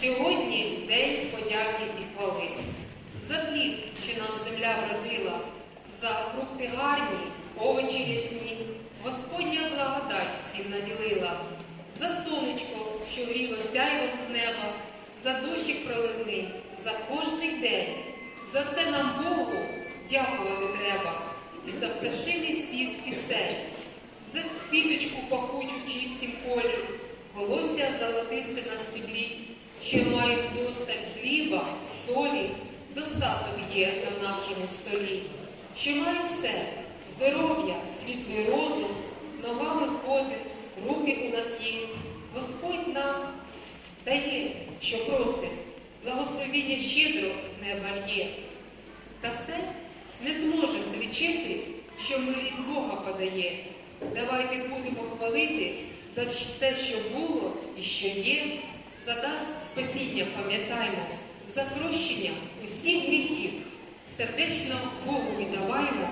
день подяки і хвали. За плід, що нам земля вродила, за фрукти гарні, овочі ясні, Господня благодать всім наділила, за сонечко, що гріло сяйвом з неба, за дощик проливний, за кожний день, за все нам Богу дякувати треба, і за пташиний спів пісень, за квіточку пахучу чистім полі, волосся золотисте на стеблі, що мають досталь хліба, солі, достаток є на нашому столі, що мають все, здоров'я, світлий розум, ногами ходить, руки у нас є. Господь нам дає, що просить, благословіння щедро з неба лє. Та все не зможемо злічити, що милість Бога подає. Давайте будемо хвалити за те, що було і що є, за дар спасіння пам'ятаймо, за прощення усіх гріхів. Сердечно Богу віддаваймо